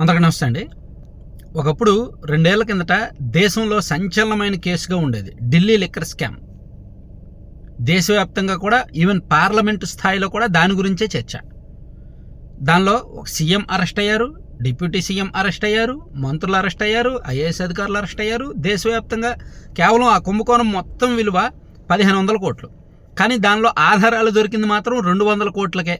అందరికీ నమస్తే అండి ఒకప్పుడు రెండేళ్ళ కిందట దేశంలో సంచలనమైన కేసుగా ఉండేది. Delhi liquor scam. దేశవ్యాప్తంగా కూడా ఈవెన్ పార్లమెంటు స్థాయిలో కూడా దాని గురించే చర్చ. దానిలో ఒక సీఎం అరెస్ట్ అయ్యారు డిప్యూటీ సీఎం అరెస్ట్ అయ్యారు మంత్రులు అరెస్ట్ అయ్యారు ఐఏఎస్ అధికారులు అరెస్ట్ అయ్యారు. దేశవ్యాప్తంగా కేవలం ఆ కుంభకోణం మొత్తం విలువ పదిహేను వందల కోట్లు. కానీ దానిలో ఆధారాలు దొరికింది మాత్రం రెండు వందల కోట్లకే.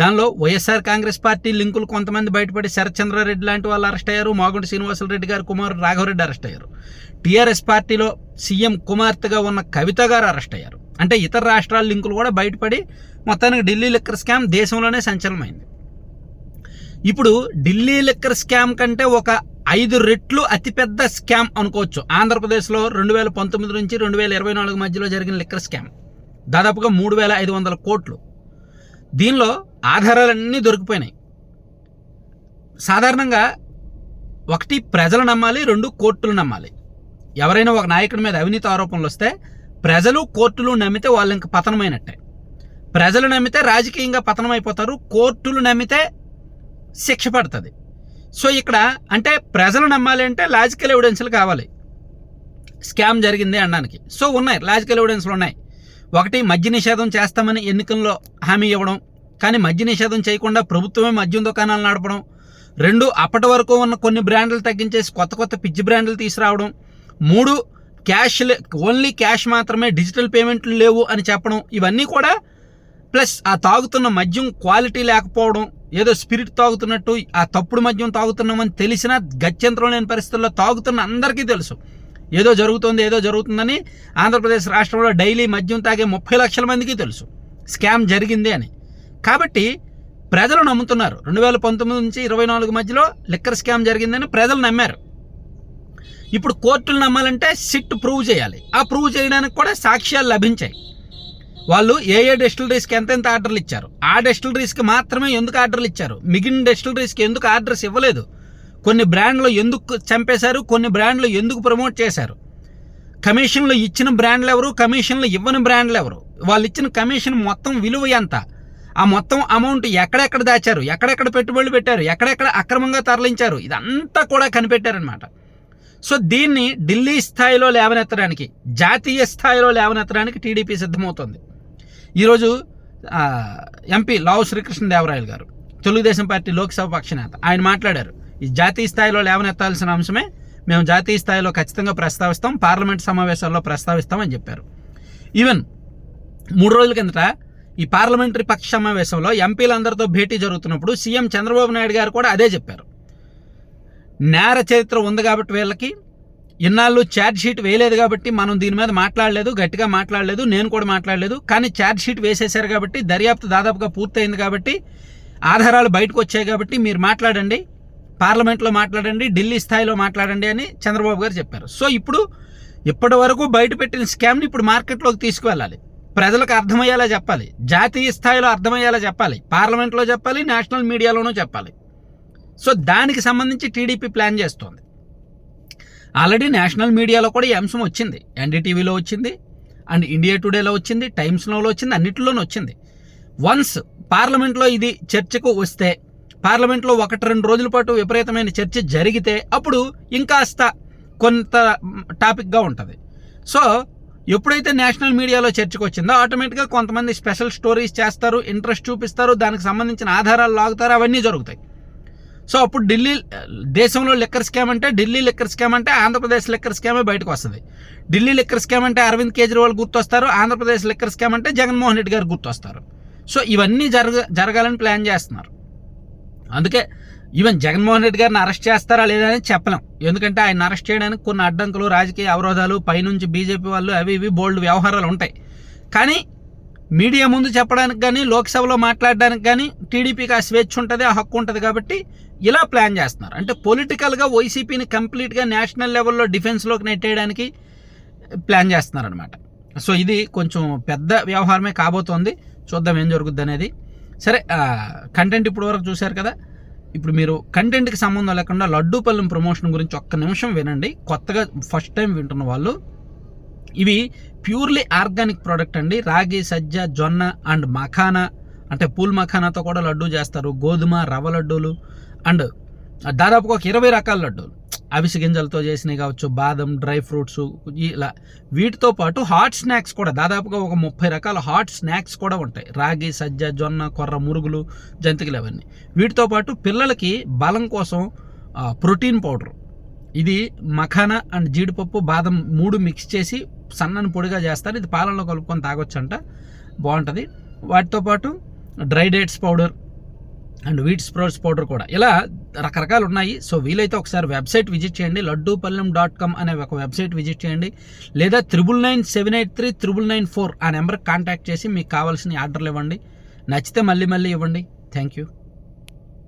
దానిలో వైఎస్ఆర్ కాంగ్రెస్ పార్టీ లింకులు కొంతమంది బయటపడి శరత్చంద్రారెడ్డి లాంటి వాళ్ళు అరెస్ట్ అయ్యారు మాగుంటి శ్రీనివాసరెడ్డి గారు కుమారు రాఘవరెడ్డి అరెస్ట్ అయ్యారు. టీఆర్ఎస్ పార్టీలో సీఎం కుమార్తెగా ఉన్న కవిత గారు అరెస్ట్ అయ్యారు. అంటే ఇతర రాష్ట్రాల లింకులు కూడా బయటపడి మొత్తానికి ఢిల్లీ లిక్కర్ స్కామ్ దేశంలోనే సంచలనమైంది. ఇప్పుడు ఢిల్లీ లిక్కర్ స్కామ్ కంటే ఒక ఐదు రెట్లు అతిపెద్ద స్కామ్ అనుకోవచ్చు. ఆంధ్రప్రదేశ్లో రెండు వేల పంతొమ్మిది నుంచి రెండు వేల ఇరవై నాలుగు మధ్యలో జరిగిన లిక్కర్ స్కామ్. దాదాపుగా మూడు వేల ఐదు వందల కోట్లు. దీనిలో ఆధారాలన్నీ దొరికిపోయినాయి. సాధారణంగా ఒకటి ప్రజలు నమ్మాలి రెండు కోర్టులు నమ్మాలి. ఎవరైనా ఒక నాయకుడి మీద అవినీతి ఆరోపణలు వస్తే ప్రజలు కోర్టులు నమ్మితే వాళ్ళు ఇంకా పతనమైనట్టే. ప్రజలు నమ్మితే రాజకీయంగా పతనం అయిపోతారు కోర్టులు నమ్మితే శిక్ష పడుతుంది. సో ఇక్కడ అంటే ప్రజలు నమ్మాలి అంటే లాజికల్ ఎవిడెన్స్లు కావాలి. స్కామ్ జరిగింది అనడానికి. సో ఉన్నాయి లాజికల్ ఎవిడెన్స్లు ఉన్నాయి. ఒకటి మద్య నిషేధం చేస్తామని ఎన్నికల్లో హామీ ఇవ్వడం కానీ మద్య నిషేధం చేయకుండా ప్రభుత్వమే మద్యం దుకాణాలు నడపడం రెండు అప్పటి వరకు ఉన్న కొన్ని బ్రాండ్లు తగ్గించేసి కొత్త కొత్త పిచ్చి బ్రాండ్లు తీసుకురావడం మూడు క్యాష్ ఓన్లీ క్యాష్ మాత్రమే డిజిటల్ పేమెంట్లు లేవు అని చెప్పడం ఇవన్నీ కూడా ప్లస్ ఆ తాగుతున్న మద్యం క్వాలిటీ లేకపోవడం ఏదో స్పిరిట్ తాగుతున్నట్టు ఆ తప్పుడు మద్యం తాగుతున్నామని తెలిసినా గత్యంతరం లేని పరిస్థితుల్లో తాగుతున్న అందరికీ తెలుసు. ఏదో జరుగుతుంది ఏదో జరుగుతుందని ఆంధ్రప్రదేశ్ రాష్ట్రంలో డైలీ మద్యం తాగే ముప్పై లక్షల మందికి తెలుసు. స్కామ్ జరిగింది అని. కాబట్టి ప్రజలు నమ్ముతున్నారు. రెండు వేల పంతొమ్మిది నుంచి ఇరవై నాలుగు మధ్యలో లిక్కర్ స్కామ్ జరిగిందని ప్రజలు నమ్మారు. ఇప్పుడు కోర్టులు నమ్మాలంటే సిట్ ప్రూవ్ చేయాలి. ఆ ప్రూవ్ చేయడానికి కూడా సాక్ష్యాలు లభించాయి. వాళ్ళు ఏ ఏ డెస్టిలరీస్కి ఎంతెంత ఆర్డర్లు ఇచ్చారు? ఆ డెస్టిలరీస్కి మాత్రమే ఎందుకు ఆర్డర్లు ఇచ్చారు? మిగిలిన డెస్టిలరీస్కి ఎందుకు ఆర్డర్స్ ఇవ్వలేదు? కొన్ని బ్రాండ్లు ఎందుకు చంపేశారు కొన్ని బ్రాండ్లు ఎందుకు ప్రమోట్ చేశారు? కమిషన్లు ఇచ్చిన బ్రాండ్లు ఎవరు కమిషన్లు ఇవ్వని బ్రాండ్లు ఎవరు? వాళ్ళు ఇచ్చిన కమిషన్ మొత్తం విలువ ఎంత? ఆ మొత్తం అమౌంట్ ఎక్కడెక్కడ దాచారు? ఎక్కడెక్కడ పెట్టుబడులు పెట్టారు? ఎక్కడెక్కడ అక్రమంగా తరలించారు? ఇదంతా కూడా కనిపెట్టారనమాట సో దీన్ని ఢిల్లీ స్థాయిలో లేవనెత్తడానికి జాతీయ స్థాయిలో లేవనెత్తడానికి టీడీపీ సిద్ధమవుతుంది. ఈరోజు ఎంపీ లావు శ్రీకృష్ణదేవరాయలు గారు తెలుగుదేశం పార్టీ లోక్సభ పక్ష నేత ఆయన మాట్లాడారు. ఈ జాతీయ స్థాయిలో లేవనెత్తాల్సిన అంశమే మేము జాతీయ స్థాయిలో ఖచ్చితంగా ప్రస్తావిస్తాం పార్లమెంట్ సమావేశాల్లో ప్రస్తావిస్తామని చెప్పారు. ఈవెన్ మూడు రోజుల కిందట ఈ పార్లమెంటరీ పక్ష సమావేశంలో ఎంపీలందరితో భేటీ జరుగుతున్నప్పుడు సీఎం చంద్రబాబు నాయుడు గారు కూడా అదే చెప్పారు. నేర చరిత్ర ఉంది కాబట్టి వీళ్ళకి ఇన్నాళ్ళు ఛార్జ్ షీట్ వేయలేదు కాబట్టి మనం దీని మీద మాట్లాడలేదు గట్టిగా మాట్లాడలేదు నేను కూడా మాట్లాడలేదు కానీ ఛార్జ్ షీట్ వేసేశారు కాబట్టి దర్యాప్తు దాదాపుగా పూర్తయింది కాబట్టి ఆధారాలు బయటకు వచ్చాయి కాబట్టి మీరు మాట్లాడండి. పార్లమెంట్లో మాట్లాడండి ఢిల్లీ స్థాయిలో మాట్లాడండి అని చంద్రబాబు గారు చెప్పారు. సో ఇప్పుడు ఇప్పటి వరకు బయట పెట్టిన స్కామ్ని ఇప్పుడు మార్కెట్లోకి తీసుకువెళ్ళాలి. ప్రజలకు అర్థమయ్యేలా చెప్పాలి. జాతీయ స్థాయిలో అర్థమయ్యేలా చెప్పాలి. పార్లమెంట్లో చెప్పాలి నేషనల్ మీడియాలోనూ చెప్పాలి. సో దానికి సంబంధించి టీడీపీ ప్లాన్ చేస్తోంది. ఆల్రెడీ నేషనల్ మీడియాలో కూడా ఈ అంశం వచ్చింది. ఎన్డీటీవీలో వచ్చింది అండ్ ఇండియా టుడేలో వచ్చింది టైమ్స్లో వచ్చింది అన్నిటిలోనూ వచ్చింది. వన్స్ పార్లమెంట్లో ఇది చర్చకు వస్తే పార్లమెంట్లో ఒకటి రెండు రోజుల పాటు విపరీతమైన చర్చ జరిగితే అప్పుడు ఇంకాస్త కొంత టాపిక్గా ఉంటుంది. సో ఎప్పుడైతే నేషనల్ మీడియాలో చర్చకు వచ్చిందో ఆటోమేటిక్గా కొంతమంది స్పెషల్ స్టోరీస్ చేస్తారు ఇంట్రెస్ట్ చూపిస్తారు దానికి సంబంధించిన ఆధారాలు లాగుతారు అవన్నీ జరుగుతాయి. సో అప్పుడు ఢిల్లీ దేశంలో లిక్కర్ స్కామ్ అంటే ఢిల్లీ లిక్కర్ స్కామ్ అంటే ఆంధ్రప్రదేశ్ లిక్కర్ స్కామే బయటకు వస్తుంది. ఢిల్లీ లిక్కర్ స్కామ్ అంటే అరవింద్ కేజ్రీవాల్ గుర్తొస్తారు ఆంధ్రప్రదేశ్ లిక్కర్ స్కామ్ అంటే జగన్మోహన్ రెడ్డి గారు గుర్తొస్తారు. సో ఇవన్నీ జరగ జరగాలని ప్లాన్ చేస్తున్నారు. అందుకే ఈవెన్ జగన్మోహన్ రెడ్డి గారిని అరెస్ట్ చేస్తారా లేదా అని చెప్పలేం. ఎందుకంటే ఆయన అరెస్ట్ చేయడానికి కొన్ని అడ్డంకులు రాజకీయ అవరోధాలు పైనుంచి బీజేపీ వాళ్ళు అవి ఇవి బోల్డ్ వ్యవహారాలు ఉంటాయి. కానీ మీడియా ముందు చెప్పడానికి కానీ లోక్సభలో మాట్లాడడానికి కానీ టీడీపీకి ఆ స్వేచ్ఛ ఉంటుంది ఆ హక్కు ఉంటుంది కాబట్టి ఇలా ప్లాన్ చేస్తున్నారు. అంటే పొలిటికల్గా వైసీపీని కంప్లీట్గా నేషనల్ లెవెల్లో డిఫెన్స్లోకి నెట్టేయడానికి ప్లాన్ చేస్తున్నారు అనమాట సో ఇది కొంచెం పెద్ద వ్యవహారమే కాబోతోంది. చూద్దాం ఏం జరుగుద్ది అనేది. సరే కంటెంట్ ఇప్పుడు వరకు చూశారు కదా? ఇప్పుడు మీరు కంటెంట్కి సంబంధం లేకుండా లడ్డూపల్లెం ప్రమోషన్ గురించి ఒక్క నిమిషం వినండి. కొత్తగా ఫస్ట్ టైం వింటున్న వాళ్ళు ఇవి ప్యూర్లీ ఆర్గానిక్ ప్రోడక్ట్ అండి. రాగి సజ్జ జొన్న అండ్ మఖానా అంటే పూల్ మఖానాతో కూడా లడ్డూ చేస్తారు. గోధుమ రవ్వ లడ్డూలు అండ్ దాదాపుగా ఒక ఇరవై రకాల లడ్డూలు. అవిసె గింజలతో చేసినవి కావచ్చు బాదం డ్రై ఫ్రూట్స్ ఇలా వీటితో పాటు హాట్ స్నాక్స్ కూడా. దాదాపుగా ఒక ముప్పై రకాల హాట్ స్నాక్స్ కూడా ఉంటాయి. రాగి సజ్జ జొన్న కొర్ర మురుగులు జంతికలు అవన్నీ. వీటితో పాటు పిల్లలకి బలం కోసం ప్రోటీన్ పౌడర్. ఇది మఖానా అండ్ జీడిపప్పు బాదం మూడు మిక్స్ చేసి సన్నని పొడిగా చేస్తారు. ఇది పాలల్లో కలుపుకొని తాగొచ్చంట. బాగుంటుంది. వాటితో పాటు dry dates powder and wheat sprouts powder కూడా. ఇలా రకరకాలు ఉన్నాయి. సో వీలైతే ఒకసారి వెబ్సైట్ విజిట్ చేయండి. లడ్డూపల్లెం డాట్ కామ్ అనే ఒక వెబ్సైట్ విజిట్ చేయండి. లేదా triple nine seven eight three triple nine four ఆ నెంబర్కి కాంటాక్ట్ చేసి మీకు కావాల్సిన ఆర్డర్లు ఇవ్వండి. నచ్చితే మళ్ళీ మళ్ళీ ఇవ్వండి. Thank you